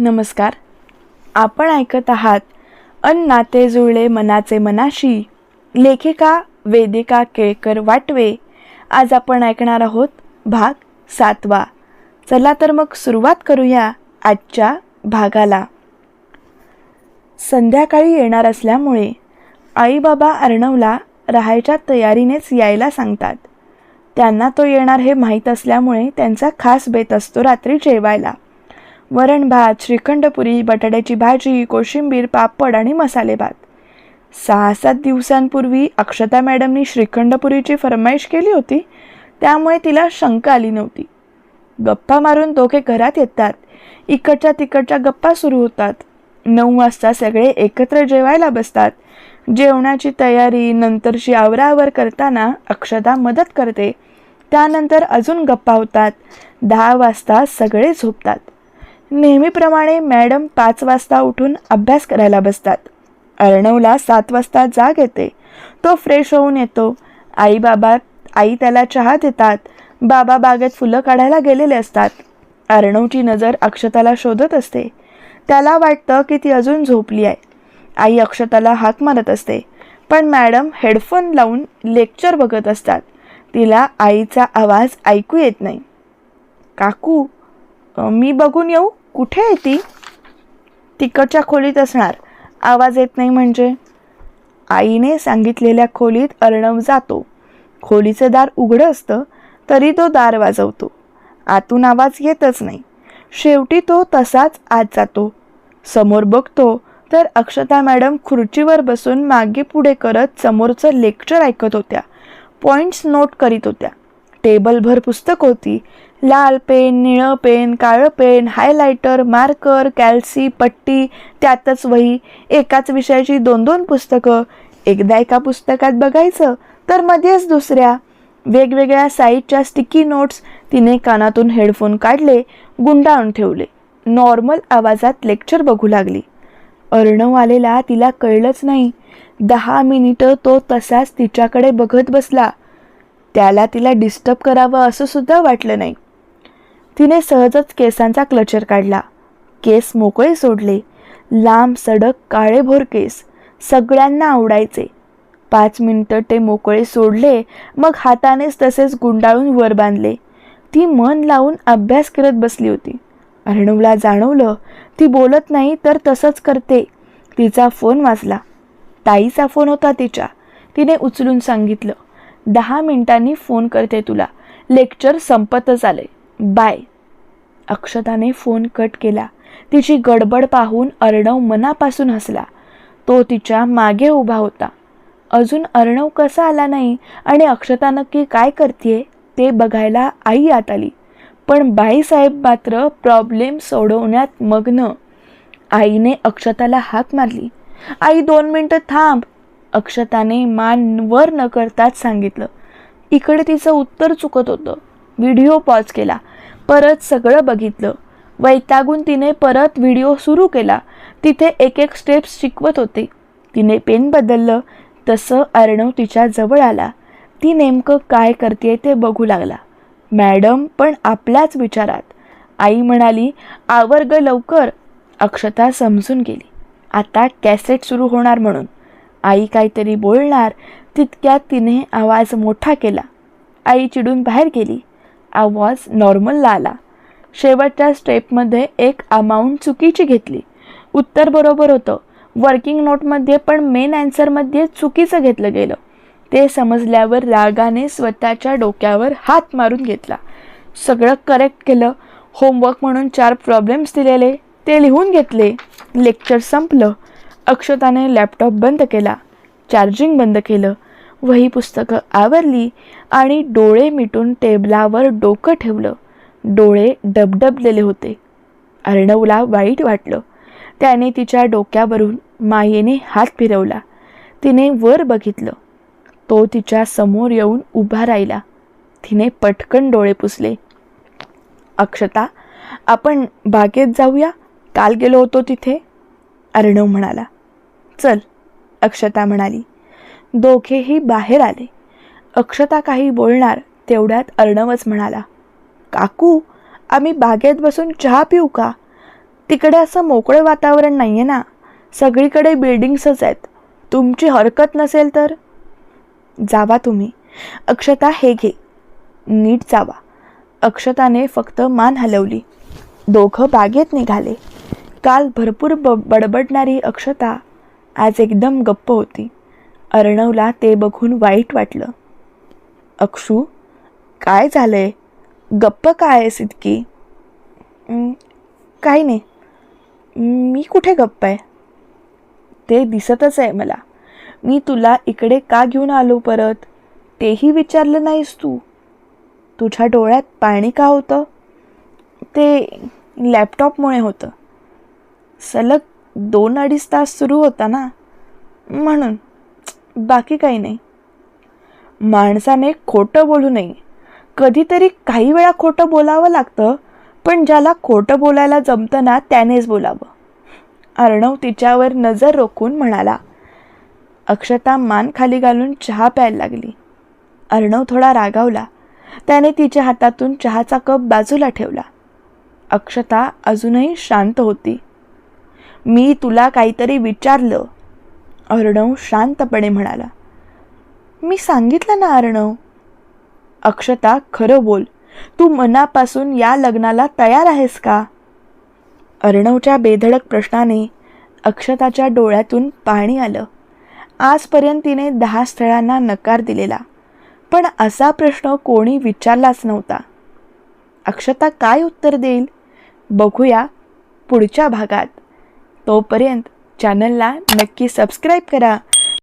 नमस्कार. आपण ऐकत आहात अन नाते जुळले मनाचे मनाशी. लेखिका वेदिका केळकर वाटवे. आज आपण ऐकणार आहोत भाग सातवा. चला तर मग सुरुवात करूया आजच्या भागाला. संध्याकाळी येणार असल्यामुळे आईबाबा अर्णवला राहायच्या तयारीनेच यायला सांगतात. त्यांना तो येणार हे माहीत असल्यामुळे त्यांचा खास बेत असतो रात्री जेवायला. वरण भात श्रीखंडपुरी बटाट्याची भाजी कोशिंबीर पापड आणि मसाले भात. सहा सात दिवसांपूर्वी अक्षता मॅडमनी श्रीखंडपुरीची फरमाईश केली होती. त्यामुळे तिला शंका आली नव्हती. गप्पा मारून दोघे घरात येतात. इकडच्या तिकडच्या गप्पा सुरू होतात. नऊ वाजता सगळे एकत्र जेवायला बसतात. जेवणाची तयारी नंतरची आवरावर करताना अक्षता मदत करते. त्यानंतर अजून गप्पा होतात. दहा वाजता सगळे झोपतात. नेहमीप्रमाणे मॅडम पाच वाजता उठून अभ्यास करायला बसतात. अर्णवला सात वाजता जाग येते. तो फ्रेश होऊन येतो. आई बाबा आई त्याला चहा देतात. बाबा बागेत फुलं काढायला गेलेले असतात. अर्णवची नजर अक्षताला शोधत असते. त्याला वाटतं की ती अजून झोपली आहे. आई अक्षताला हाक मारत असते. पण मॅडम हेडफोन लावून लेक्चर बघत असतात. तिला आईचा आवाज ऐकू येत नाही. काकू मी बघून येऊ. कुठे आहे ती? तिकडच्या खोलीत असणार. आवाज येत नाही म्हणजे. आईने सांगितलेल्या खोलीत अर्णव जातो. खोलीचं दार उघडं असतं तरी तो दार वाजवतो. आतून आवाज येतच नाही. शेवटी तो तसाच आत जातो. समोर बघतो तर अक्षता मॅडम खुर्चीवर बसून मागे पुढे करत समोरचं लेक्चर ऐकत होत्या. पॉईंट्स नोट करीत होत्या. टेबलभर पुस्तक होती. लाल पेन निळं पेन काळं पेन हायलायटर मार्कर कॅल्सी पट्टी त्यातच वही. एकाच विषयाची दोन दोन पुस्तकं. एकदा एका पुस्तकात बघायचं तर मध्येच दुसऱ्या. वेगवेगळ्या साईजच्या स्टिकी नोट्स तिने कानातून हेडफोन काढले गुंडाळून ठेवले. नॉर्मल आवाजात लेक्चर बघू लागली. अर्णव आलेला तिला कळलंच नाही. दहा मिनिटं तो तसाच तिच्याकडे बघत बसला. त्याला तिला डिस्टर्ब करावं असं सुद्धा वाटलं नाही. तिने सहजच केसांचा क्लचर काढला. केस मोकळे सोडले. लांब सडक काळेभोर केस. सगळ्यांना आवडायचे. पाच मिनिटं ते मोकळे सोडले मग हातानेच तसेच गुंडाळून वर बांधले. ती मन लावून अभ्यास करत बसली होती. अर्णवला जाणवलं ती बोलत नाही तर तसंच करते. तिचा फोन वाजला. ताईचा फोन होता तिच्या. तिने उचलून सांगितलं दहा मिनिटांनी फोन करते तुला. लेक्चर संपतच आले बाय. अक्षताने फोन कट केला. तिची गडबड पाहून अर्णव मनापासून हसला. तो तिच्यामागे उभा होता. अजून अर्णव कसा आला नाही आणि अक्षता नक्की काय करते ते बघायला आई आत आली. पण बाईसाहेब मात्र प्रॉब्लेम सोडवण्यात मग्न. आईने अक्षताला हाक मारली. आई दोन मिनटं थांब. अक्षताने मान वर न करताच सांगितलं. इकडे तिचं उत्तर चुकत होतं. व्हिडिओ पॉज केला. परत सगळं बघितलं. वैतागून तिने परत व्हिडिओ सुरू केला. तिथे एक एक स्टेप्स शिकवत होते. तिने पेन बदललं. तसं अर्णव तिच्या जवळ आला. ती नेमकं काय करते ते बघू लागला. मॅडम पण आपल्याच विचारात. आई म्हणाली आवर्ग लवकर. अक्षता समजून गेली. आता कॅसेट सुरू होणार म्हणून. आई काहीतरी बोलणार. तितक्यात तिने आवाज मोठा केला. आई चिडून बाहेर गेली. आवाज नॉर्मलला आला. शेवटच्या स्टेपमध्ये एक अमाऊंट चुकीची घेतली. उत्तर बरोबर होतं. वर्किंग नोटमध्ये पण मेन ॲन्सरमध्ये चुकीचं घेतलं गेलं. ते समजल्यावर रागाने स्वतःच्या डोक्यावर हात मारून घेतला. सगळं करेक्ट केलं. होमवर्क म्हणून चार प्रॉब्लेम्स दिलेले. ते लिहून घेतले. लेक्चर संपलं. अक्षताने लॅपटॉप बंद केला. चार्जिंग बंद केलं. वही पुस्तकं आवरली आणि डोळे मिटून टेबलावर डोकं ठेवलं. डोळे डबडबलेले होते. अर्णवला वाईट वाटलं. त्याने तिच्या डोक्यावरून मायेने हात फिरवला. तिने वर बघितलं. तो तिच्या समोर येऊन उभा राहिला. तिने पटकन डोळे पुसले. अक्षता आपण बागेत जाऊया? काल गेलो होतो तिथे? अर्णव म्हणाला. चल अक्षता म्हणाली. दोघेही बाहेर आले. अक्षता काही बोलणार तेवढ्यात अर्णवच म्हणाला काकू आम्ही बागेत बसून चहा पिऊ का? तिकडे असं मोकळं वातावरण नाही आहे ना? सगळीकडे बिल्डिंग्सच आहेत. तुमची हरकत नसेल तर? जावा तुम्ही. अक्षता हे घे. नीट जावा. अक्षताने फक्त मान हलवली. दोघं बागेत निघाले. काल भरपूर ब बडबडणारी अक्षता आज एकदम गप्प होती. अर्णवला ते बघून वाईट वाटलं. अक्षू काय झालंय? गप्प काय आहेस इतकी? काही नाही. मी कुठे गप्प आहे? ते दिसतच आहे मला. मी तुला इकडे का घेऊन आलो परत? तेही विचारलं नाहीस तू. तुझ्या डोळ्यात पाणी का होतं? ते लॅपटॉपमुळे होतं. सलग दोन अडीच तास सुरू होता ना. म्हणून बाकी काही नाही. माणसाने खोटं बोलू नये. कधीतरी काही वेळा खोटं बोलावं लागतं पण ज्याला खोटं बोलायला जमतं ना त्यानेच बोलावं. अर्णव तिच्यावर नजर रोखून म्हणाला अक्षता मान खाली घालून चहा प्यायला लागली. अर्णव थोडा रागावला. त्याने तिच्या हातातून चहाचा कप बाजूला ठेवला. अक्षता अजूनही शांत होती. मी तुला काहीतरी विचारलं. अर्णव शांतपणे म्हणाला. मी सांगितलं ना अर्णव. अक्षता खरं बोल. तू मनापासून या लग्नाला तयार आहेस का? अर्णवच्या बेधडक प्रश्नाने अक्षताच्या डोळ्यातून पाणी आलं. आजपर्यंत तिने दहा स्थळांना नकार दिलेला. पण असा प्रश्न कोणी विचारलाच नव्हता. अक्षता काय उत्तर देईल? बघूया पुढच्या भागात. तोपर्यंत चॅनलला नक्की सबस्क्राईब करा.